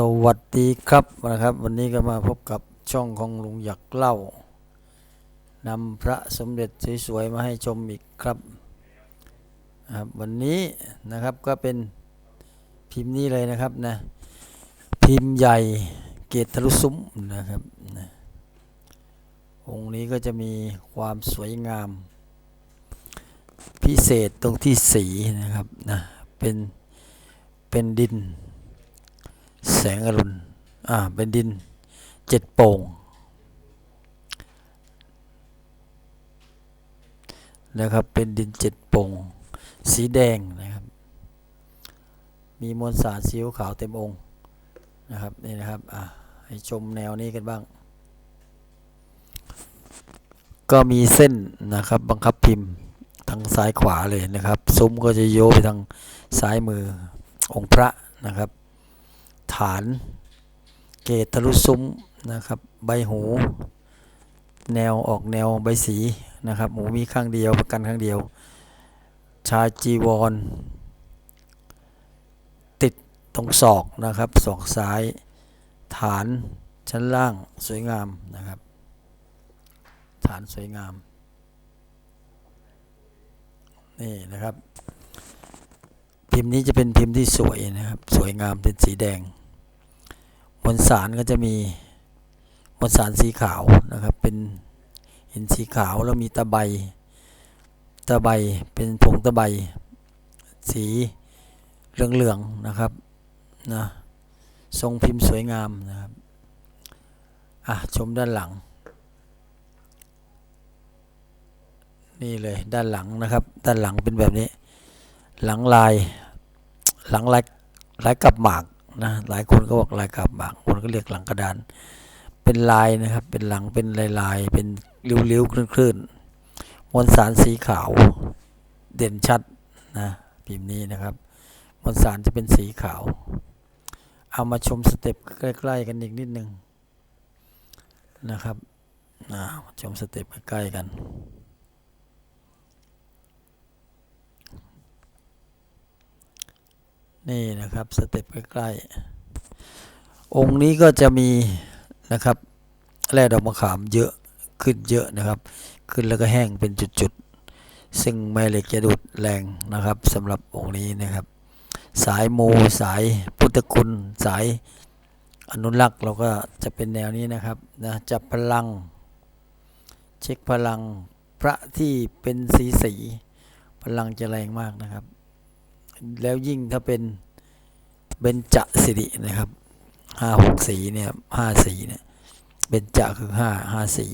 สวัสดีครับนะครับ วันนี้ก็มาพบกับช่องของลุงหยักเล่านำพระสมเด็จสวยๆมาให้ชมอีกครับครับวันนี้นะครับก็เป็นพิมพ์นี้เลยนะครับนะพิมพ์ใหญ่เกตทะลุซุ้มนะครับนะองค์นี้ก็จะมีความสวยงาม พิเศษตรงที่สีนะครับนะเป็นเป็นดิน แสงอรุณ อ่า เป็นดินเจ็ดโป่ง นะครับ เป็นดินเจ็ดโป่ง สีแดงนะครับ มีมวลสารสีขาวเต็มองค์นะครับ นี่นะครับ อ่าให้ชมแนวนี้กันบ้าง ก็มีเส้นนะครับ บังคับพิมพ์ทางซ้ายขวาเลยนะครับ ซุ้มก็จะโยไปทางซ้ายมือองค์พระนะครับ ฐาน เกตทะลุซุ้มนะครับ ใบหู แนวออกแนวใบสีนะครับหูมีข้างเดียวประกันข้างเดียว ชายจีวร ติดตรงศอกนะครับศอกซ้าย ฐานชั้นล่างสวยงามนะครับ ฐานสวยงาม นี่นะครับ พิมพ์นี้จะเป็นพิมพ์ที่สวยนะครับ สวยงามเป็นสีแดง มวลสารก็จะมีมวลสารสีขาวนะครับ เป็นห็นสีขาวแล้วมีตะไบตะไบเป็นผงตะไบสีเหลืองๆนะครับนะทรงพิมพ์สวยงามนะครับอะชมด้านหลัง นี่เลยด้านหลังนะครับ ด้านหลังเป็นแบบนี้ หลังลาย หลังลายลายกับหมากนะหลายคนก็บอกลายกับหมากคนก็เรียกหลังกระดาน เป็นลายนะครับ เป็นหลังเป็นลายลายเป็นริ้วๆคลื่นๆมวลสารสีขาวเด่นชัดนะพิมพ์นี้นะครับมวลสารจะเป็นสีขาว เอามาชมสเต็ปใกล้ ๆ กันอีกนิดนึงนะครับนะชมสเต็ปใกล้ๆกัน นี่นะครับสเต็ปใกล้ๆองค์นี้ก็จะมีนะครับแร่ดอกมะขามเยอะขึ้นเยอะนะครับ ขึ้นแล้วก็แห้งเป็นจุดๆ ซึ่งแม่เหล็กจะดูดแรงนะครับสำหรับองค์นี้นะครับ สายมูสายพุทธคุณสายอนุรักษ์เราก็จะเป็นแนวนี้นะครับนะจับพลัง เช็คพลังพระที่เป็นสีสีพลังจะแรงมากนะครับ แล้วยิ่งถ้าเป็นเบญจสิรินะครับห้าหกสีเนี่ยห้าสีเนี่ยเบญจคือห้าห้าสี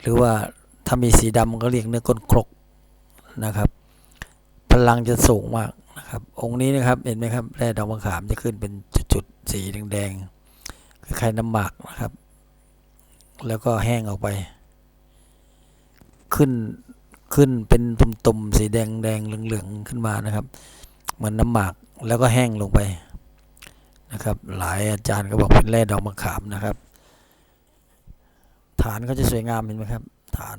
หรือว่าถ้ามีสีดำก็เรียกเนื้อก้นครกนะครับ พลังจะสูงมากนะครับ องค์นี้นะครับเห็นไหมครับแร่ดอกมะขามจะขึ้นเป็นจุดๆสีแดงๆคล้ายๆน้ำหมากนะครับ แล้วก็แห้งออกไป ขึ้นขึ้นเป็นตุ่มๆสีแดงแดงเหลืองๆขึ้นมานะครับ เหมือนน้ำหมากแล้วก็แห้งลงไปนะครับ หลายอาจารย์ก็บอกเป็นแร่ดอกมะขามนะครับ ฐานเขาจะสวยงามเห็นไหมครับ ฐาน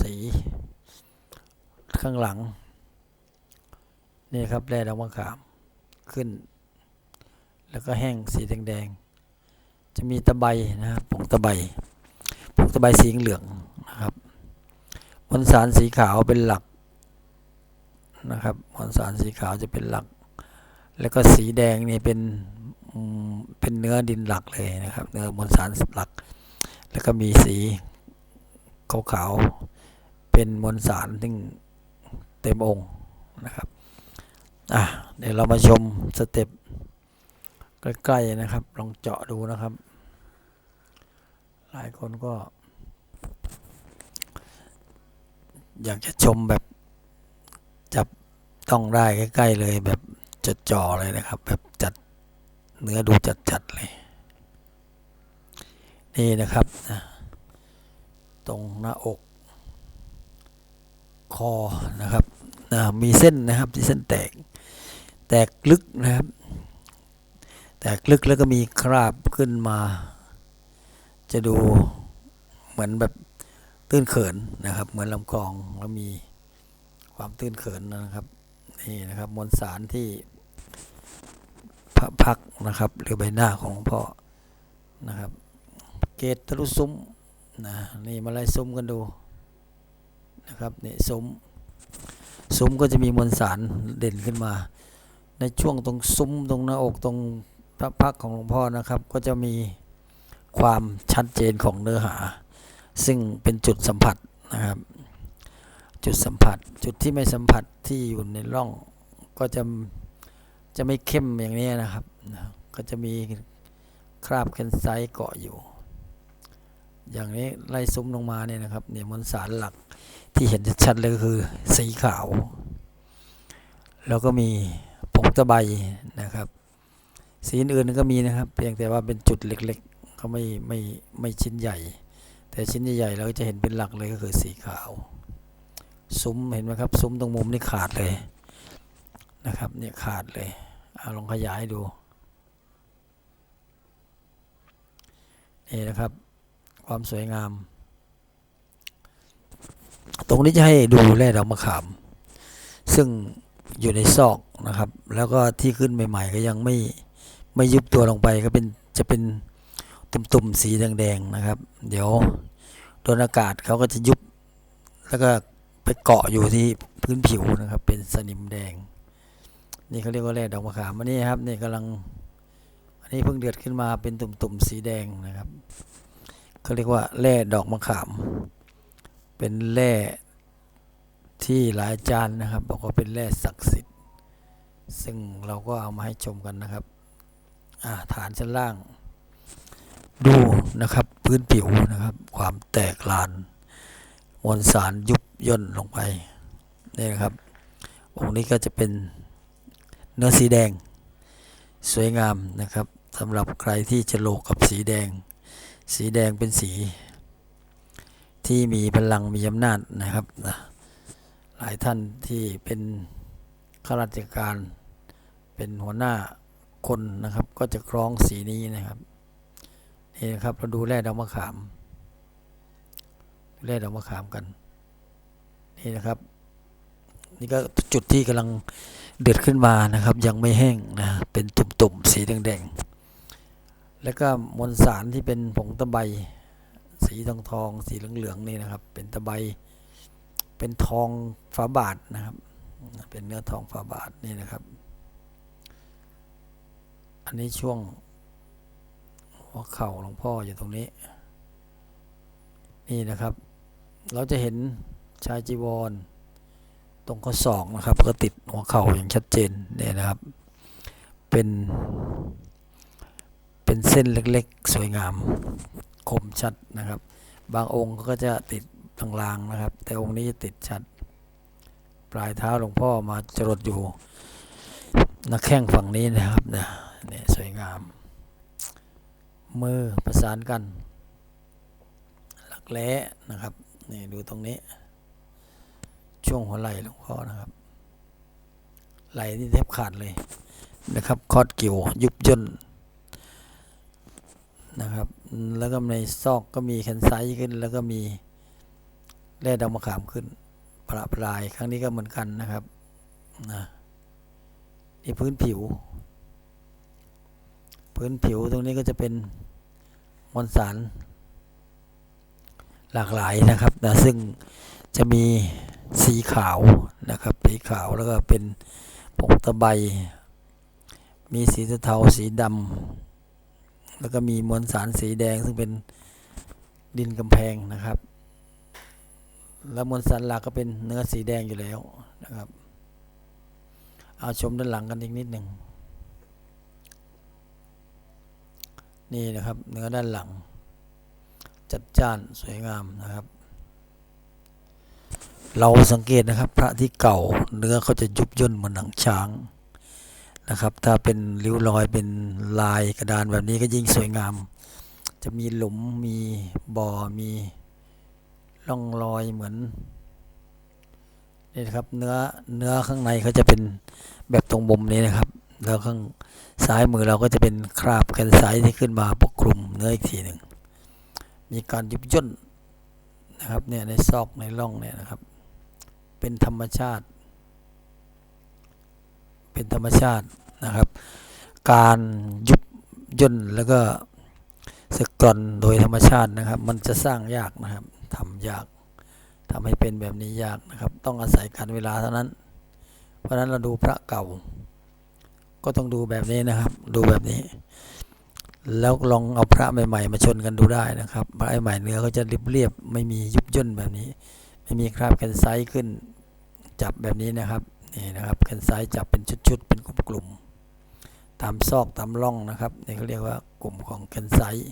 สี ข้างหลัง นี่ครับแร่ดอกมะขามขึ้น แล้วก็แห้งสีแดงๆจะมีตะไบนะครับผงตะไบผงตะไบสีเหลืองนะครับมวลสารสีขาวเป็นหลัก นะครับมวลสารสีขาวจะเป็นหลัก แล้วก็สีแดงนี่เป็นเป็นเนื้อดินหลักเลยนะครับ เนื้อมวลสารหลัก แล้วก็มีสีขาวๆเป็นมวลสารที่เต็มองค์นะครับอะเดี๋ยวเรามาชมสเต็ปใกล้ๆนะครับ ลองเจาะดูนะครับ หลายคนก็ อยากจะชมแบบ จับต้องได้ใกล้ ๆ เลยแบบจดจ่อเลยนะครับ แบบจัดเนื้อดูจัดๆเลย นี่นะครับนะตรงหน้าอก คอนะครับนะมีเส้นนะครับที่เส้นแตก แตกลึกนะครับ แตกลึกแล้วก็มีคราบขึ้นมา จะดูเหมือนแบบตื้นเขินนะครับ เหมือนลำคลองแล้วมี ความตื้นเขินนะครับนี่นะครับมวลสารที่พระพักนะครับ หรือใบหน้าของหลวงพ่อนะครับ เกตทะลุซุ้มนะนี่มาไล่ซุ้มกันดูนะครับนี่ซุ้มซุ้มก็จะมีมวลสารเด่นขึ้นมา ในช่วงตรงซุ้มตรงหน้าอกตรงพระพักของหลวงพ่อนะครับ ก็จะมีความชัดเจนของเนื้อหา ซึ่งเป็นจุดสัมผัสนะครับ จุดสัมผัส จุดที่ไม่สัมผัสที่อยู่ในร่องก็จะจะไม่เข้มอย่างนี้นะครับนะก็จะมีคราบแคนไซต์เกาะอยู่ อย่างนี้ไล่ซุ้มลงมาเนี่ยนะครับเนี่ยมวลสารหลักที่เห็นชัดเลยคือสีขาว แล้วก็มีผงตะไบนะครับ สีอื่นก็มีนะครับ เพียงแต่ว่าเป็นจุดเล็กๆเขาไม่ไม่ไม่ชิ้นใหญ่ แต่ชิ้นใหญ่ๆเราก็จะเห็นเป็นหลักเลยก็คือสีขาว ซุ้มเห็นไหมครับ ซุ้มตรงมุมนี่ขาดเลยนะครับเนี่ยขาดเลยเอาลองขยายดูนี่นะครับ ความสวยงาม ตรงนี้จะให้ดูแร่ดอกมะขาม ซึ่งอยู่ในซอกนะครับ แล้วก็ที่ขึ้นใหม่ๆ ก็ยังไม่ไม่ยุบตัวลงไปก็เป็นจะเป็นตุ่มๆสีแดงๆนะครับ เดี๋ยวโดนอากาศเขาก็จะยุบแล้วก็ ไปเกาะอยู่ที่พื้นผิวนะครับ เป็นสนิมแดง นี่เขาเรียกว่าแร่ดอกมะขามอันนี้ครับนี่กำลัง อันนี้เพิ่งเดือดขึ้นมาเป็นตุ่มๆสีแดงนะครับเขาเรียกว่าแร่ดอกมะขาม เป็นแร่ที่หลายอาจารย์นะครับ บอกว่าเป็นแร่ศักดิ์สิทธิ์ ซึ่งเราก็เอามาให้ชมกันนะครับอ่าฐานชั้นล่าง ดูนะครับ พื้นผิวนะครับ ความแตกลาน มวลสารยุบย่นลงไปนี่นะครับองค์นี้ก็จะเป็นเนื้อสีแดง สวยงามนะครับสำหรับใครที่จะโลกกับสีแดง สีแดงเป็นสี ที่มีพลังมีอำนาจนะครับนะหลายท่านที่เป็นข้าราชการเป็นหัวหน้าคนนะครับ ก็จะคล้องสีนี้นะครับนี่นะครับเราดูแร่ดอกมะขาม แร่ดอกมะขามกัน นี่นะครับ นี่ก็จุดที่กำลังเดือดขึ้นมานะครับ ยังไม่แห้งนะเป็นตุ่มๆสีแดงๆแล้วก็มวลสารที่เป็นผงตะไบสีทองทองสีเหลืองๆนี่นะครับ เป็นตะไบเป็นทองฝาบาทนะครับ เป็นเนื้อทองฝาบาทนี่นะครับ อันนี้ช่วงหัวเข่าหลวงพ่ออยู่ตรงนี้ นี่นะครับ เราจะเห็นชายจีวร ตรงข้อศอกนะครับ ก็ติดหัวเข่าอย่างชัดเจนเนี่ยนะครับ เป็น เป็นเส้นเล็กๆ สวยงามคมชัดนะครับ บางองค์ก็จะติดลางๆนะครับ แต่องค์นี้จะติดชัด ปลายเท้าหลวงพ่อมาจรดอยู่นักแข้งฝั่งนี้นะครับนะเนี่ยสวยงาม มือประสานกัน หลักแร้นะครับ นี่ดูตรงนี้ ช่วงหัวไหล่หลวงพ่อนะครับ ไหล่นี่แทบขาดเลยนะครับ คอดกิ่วยุบย่นนะครับ แล้วก็ในซอกก็มีแคนไซต์ขึ้น แล้วก็มีแร่ดำมะขามขึ้นประปรายครั้งนี้ก็เหมือนกันนะครับนะนี่พื้นผิว พื้นผิวตรงนี้ก็จะเป็นมวลสาร หลากหลายนะครับนะซึ่งจะมีสีขาวนะครับสีขาวแล้วก็เป็นผงตะไบมีสีเทาสีดำแล้วก็มีมวลสารสีแดงซึ่งเป็นดินกำแพงนะครับ แล้วมวลสารหลักก็เป็นเนื้อสีแดงอยู่แล้วนะครับ เอาชมด้านหลังกันอีกนิดหนึ่งนี่นะครับเนื้อด้านหลัง จัดจ้านสวยงามนะครับ เราสังเกตนะครับ พระที่เก่าเนื้อเขาจะยุบย่นเหมือนหนังช้างนะครับ ถ้าเป็นริ้วรอยเป็นลายกระดานแบบนี้ก็ยิ่งสวยงาม จะมีหลุมมีบ่อมีร่องรอยเหมือนนี่นะครับเนื้อเนื้อข้างในเขาจะเป็นแบบตรงมุมนี้นะครับ แล้วข้างซ้ายมือเราก็จะเป็นคราบแคนไซที่ขึ้นมาปกคลุมเนื้ออีกทีหนึ่ง มีการยุบย่นนะครับเนี่ยในซอกในร่องเนี่ยนะครับ เป็นธรรมชาติ เป็นธรรมชาตินะครับ การยุบย่นแล้วก็สกกร่อนโดยธรรมชาตินะครับ มันจะสร้างยากนะครับทำยากทำให้เป็นแบบนี้ยากนะครับ ต้องอาศัยการเวลาเท่านั้น เพราะฉะนั้นเราดูพระเก่า ก็ต้องดูแบบนี้นะครับ ดูแบบนี้ แล้วลองเอาพระใหม่ๆมาชนกันดูได้นะครับ พระใหม่เนื้อเขาจะเรียบๆไม่มียุบย่นแบบนี้ ไม่มีคราบแคนไซต์ขึ้นจับแบบนี้นะครับนี่นะครับแคนไซต์จับเป็นชุดๆ เป็นกลุ่มๆตามซอกตามร่องนะครับนี่เขาเรียกว่ากลุ่มของแคนไซต์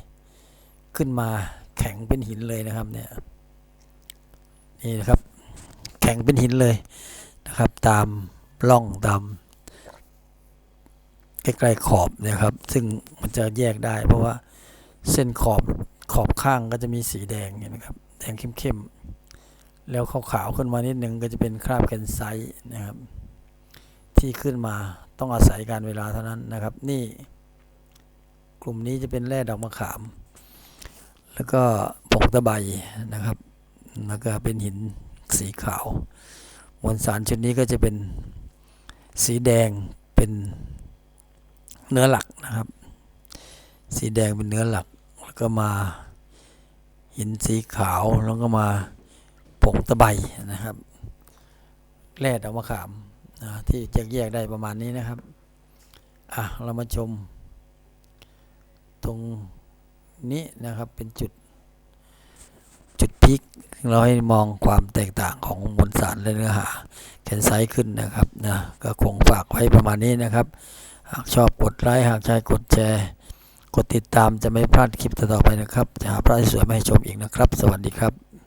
ขึ้นมาแข็งเป็นหินเลยนะครับเนี่ยนี่นะครับแข็งเป็นหินเลยนะครับ ตามร่องตาม ใกล้ๆขอบนะครับ ซึ่งมันจะแยกได้ เพราะว่าเส้นขอบขอบข้างก็จะมีสีแดงเห็นไหมครับแดงเข้มๆแล้วขาวๆขึ้นมานิดนึงก็จะเป็นคราบแคนไซต์นะครับ ที่ขึ้นมาต้องอาศัยการเวลาเท่านั้นนะครับ นี่กลุ่มนี้จะเป็นแร่ดอกมะขาม แล้วก็ผงตะไบนะครับ แล้วก็เป็นหินสีขาว มวลสารชุดนี้ก็จะเป็นสีแดงเป็น เนื้อหลักนะครับ สีแดงเป็นเนื้อหลัก แล้วก็มาหินสีขาวแล้วก็มาผงตะไบนะครับ แร่ดอกมะขามนะที่แยกแยกได้ประมาณนี้นะครับ อะ เรามาชม ตรงนี้นะครับเป็นจุดจุดพีคเราให้มองความแตกต่างของมวลสารและเนื้อหาแคนไซต์ขึ้นนะครับนะก็คงฝากไว้ประมาณนี้นะครับ หากชอบกดไลค์หากใช้กดแชร์ กดติดตามจะไม่พลาดคลิปต่อไปนะครับ จะหาพระที่สวยมาให้ชมอีกนะครับ สวัสดีครับ